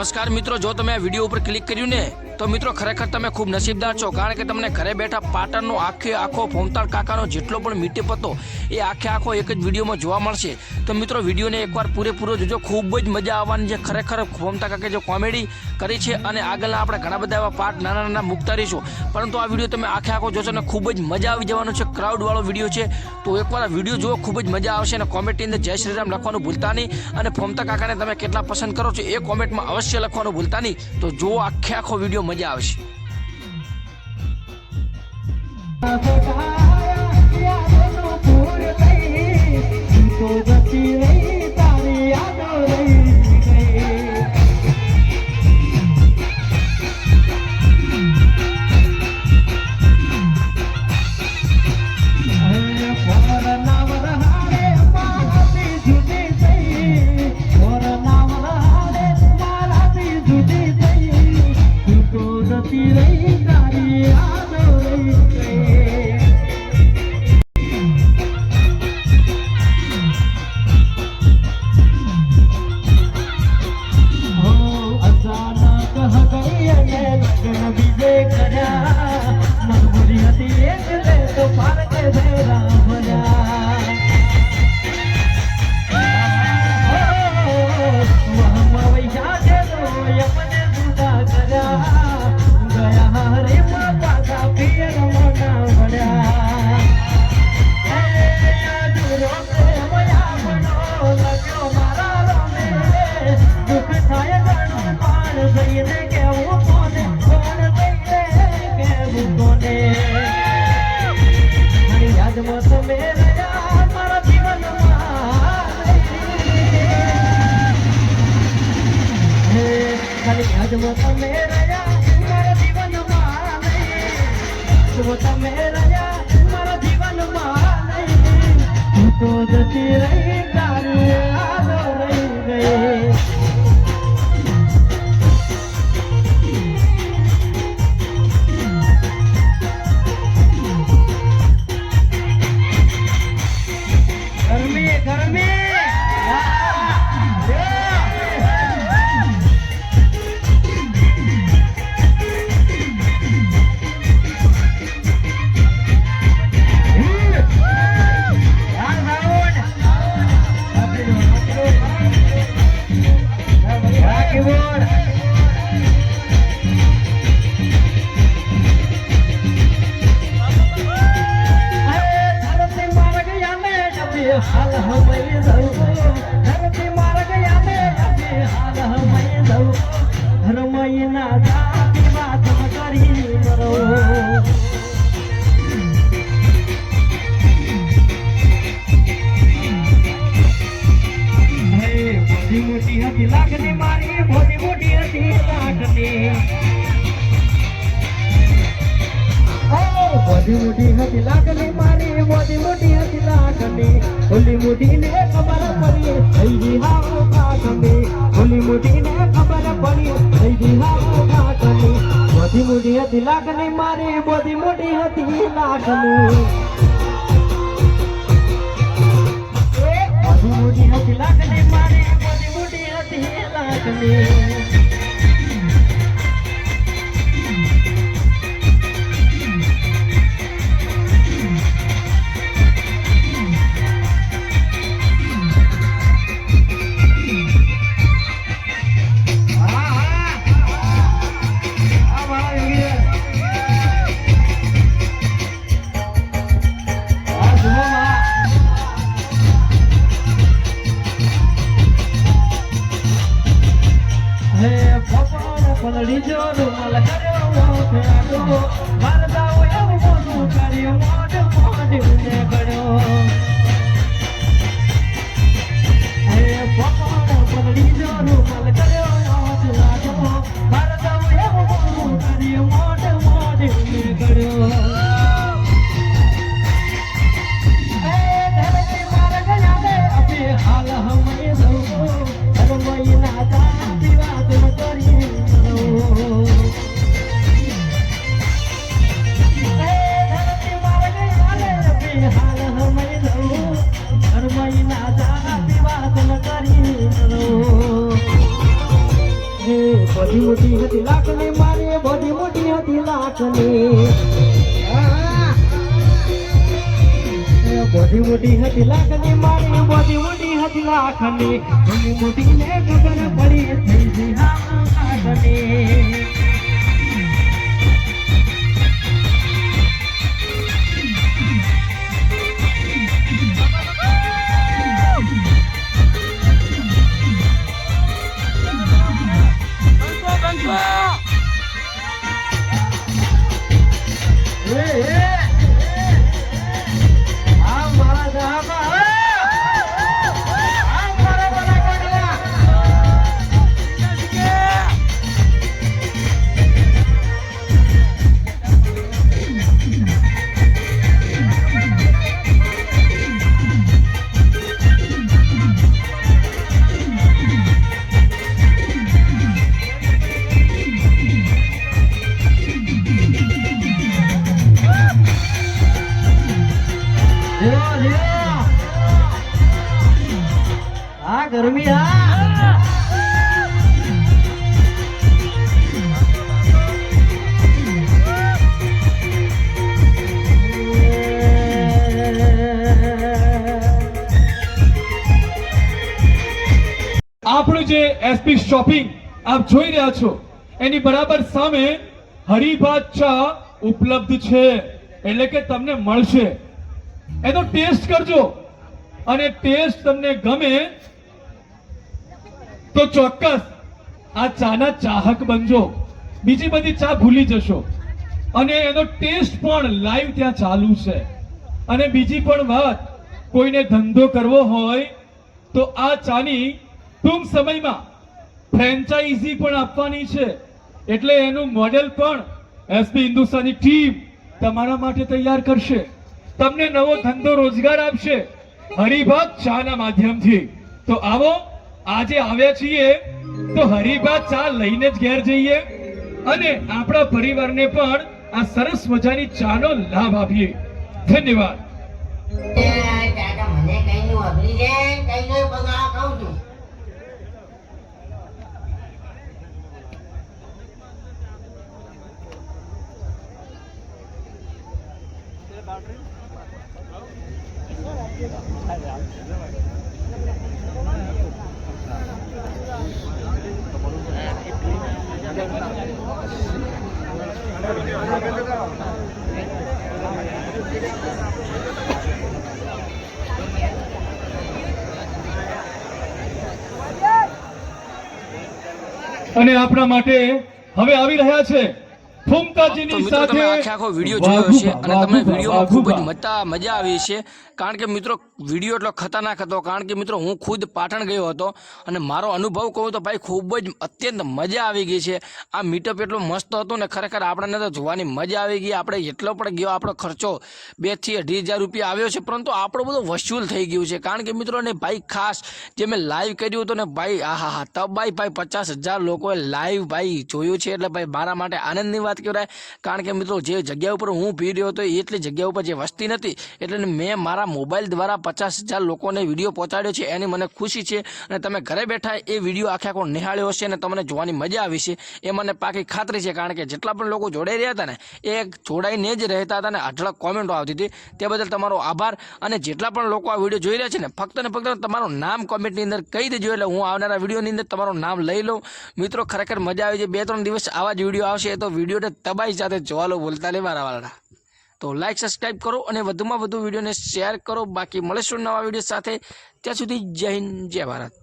Vamos નમસ્કાર મિત્રો, જો તમે આ વીડિયો ઉપર ક્લિક કર્યું ને, તો મિત્રો ખરેખર તમે ખૂબ નસીબદાર છો, કારણ કે તમને ઘરે બેઠા પાટણનો આખે આખો ફોમતાળ કાકાનો જેટલો પણ મીટે પતો, એ આખે આખો એક જ વિડીયોમાં જોવા મળશે. તો મિત્રો, વિડીયોને એકવાર પૂરેપૂરો જોજો. ખૂબ જ મજા આવવાની છે. ખરેખર ફોમતા કાકે જે કોમેડી કરી છે અને આગળના આપણે ઘણા બધા એવા પાર્ટ નાના નાના મૂકતા રહીશું. પરંતુ આ વીડિયો તમે આખે આખો જોશો ને, ખૂબ જ મજા આવી જવાનો છે. ક્રાઉડવાળો વીડિયો છે. તો એકવાર આ વીડિયો જુઓ, ખૂબ જ મજા આવશે અને કોમેન્ટની અંદર જય શ્રી રામ લખવાનું ભૂલતા નહીં. અને ફોમતા કાકાને તમે કેટલા પસંદ કરો છો એ કોમેન્ટમાં અવશ્ય લખવાનું ભૂલતા નહીં. તો જુઓ આખે આખો વીડિયો મજા આવશે. તો ખાલી યાદમાં તમે રહ્યા, મારા જીવનમાં નહીં. નહીં. તો જતી રહી, તારી આદો રહી ગઈ. હાલ હમઈ દઉં ધરતી માર્ગ યાદે આજે હાલ હમઈ દઉં ધર્મઈ ના જાતિ વાત કરી મરો, મોટી હતી લાગણી મારી, મોટી મોટી હતી લાગણી ઓલી મોટી ને ખબર પડી, થઈ ગઈ હાવ કાકની ઓલી મોટી ને ખબર પડી, થઈ ગઈ હાવ કાકની મોટી મોટી હતી લાગણી મારી મોટી મોટી હતી લાગણી. મોટી મોટી હતી લાગણી મારી મોટી મોટી હતી જો રૂમાલ કર્યો ફેરો મારતા બોધી મોટી હતી, લાખની મારી, બોધી મોટી હતી, લાખની. એ બોધી મોટી હતી, લાખની મારી, બોધી મોટી હતી, લાખની. મોટી ને ખબર પડી થઈ ગઈ લાખની. એસપી શોપિંગ આપ જોઈ રહ્યા છો. એની બરાબર સામે હરિભાત ચા ઉપલબ્ધ છે. એટલે કે તમને મળશે. એનો ટેસ્ટ કરજો. અને ટેસ્ટ તમને ગમે તો ચોક્કસ આ ચાના ચાહક બનજો. બીજી બધી ચા ભૂલી જશો. અને એનો ટેસ્ટ પણ લાઈવ ત્યાં ચાલુ છે. અને બીજી પણ વાત, કોઈને ધંધો કરવો હોય તો આ ચાની ટૂંક સમયમાં ફ્રેન્ચાઇઝી પણ આપવાની છે. એટલે એનું મોડેલ પણ એસબી હિન્દુસ્તાની ટીમ તમારા માટે તૈયાર કરશે. તમને નવો ધંધો રોજગાર આપશે. હરિભાત ચાના માધ્યમથી. તો આવો, આજે આવ્યા છીએ, તો હરિભાત ચા લઈને જ ઘેર જઈએ અને આપણા પરિવારને પણ આ સરસ મજાની ચાનો લાભ આપીએ. ધન્યવાદ એ કાકા મને કઈ નું વાપરી છે કઈ નું બગા કહું છું અને આપણા માટે હવે આવી રહ્યા છે. ફૂમતાજીની તમે આખે સાથે આખો વીડિયો જોયો છે અને તમને વિડીયોમાં ખૂબ જ મજા મજા આવી છે કારણ કે મિત્રો વીડિયો એટલો ખતરનાક હતો. કારણ કે મિત્રો, હું ખુદ પાટણ ગયો હતો અને મારો અનુભવ કહું તો ભાઈ ખૂબ જ અત્યંત મજા આવી ગઈ છે. આ મીટઅપ એટલો મસ્ત હતો ને ખરેખર આપણને તો જોવાની મજા આવી ગઈ. આપણે એટલો પણ ગયો, આપણો ખર્ચો બેથી અઢી હજાર રૂપિયા આવ્યો છે, પરંતુ આપણો બધો વસૂલ થઈ ગયું છે. કારણ કે મિત્રો ને ભાઈ ખાસ જે મેં લાઈવ કર્યું હતું ને ભાઈ આ હા હા તબ ભાઈ ભાઈ પચાસ હજાર લોકોએ લાઈવ ભાઈ જોયું છે. એટલે ભાઈ મારા માટે આનંદની વાત કહેવાય. કારણ કે મિત્રો, જે જગ્યા ઉપર હું ભી રહ્યો હતો, એટલી જગ્યા ઉપર જે વસ્તી નથી એટલે મેં મારા મોબાઈલ દ્વારા પચાસ હજાર લોકોને વીડિયો પહોંચાડ્યો છે, એની મને ખુશી છે અને તમે ઘરે બેઠા એ વીડિયો આખે આખો નિહાળ્યો હશે અને તમને જોવાની મજા આવી છે. એ મને પાકી ખાતરી છે, કારણ કે જેટલા પણ લોકો જોડાઈ રહ્યા હતા ને, એ જોડાઈને જ રહેતા હતા અને અઢળક કોમેન્ટો આવતી હતી. તે બદલ તમારો આભાર અને જેટલા પણ લોકો આ વીડિયો જોઈ રહ્યા છે ને, ફક્ત ને ફક્ત તમારું નામ કોમેન્ટની અંદર કહી દેજો એટલે હું આવનારા વિડીયોની અંદર તમારું નામ લઈ લઉં. મિત્રો, ખરેખર મજા આવી છે, બે ત્રણ દિવસ આવા જ વીડિયો આવશે તો વિડીયોને તબાઈ સાથે જોવા લો, બોલતા મારા વાળા. તો લાઇક સબસ્ક્રાઈબ કરો અને વધુમાં વધુ વિડીયોને શેર કરો. બાકી મળીશું નવા વીડિયો સાથે. ત્યાં સુધી જય હિન્દ, જય ભારત.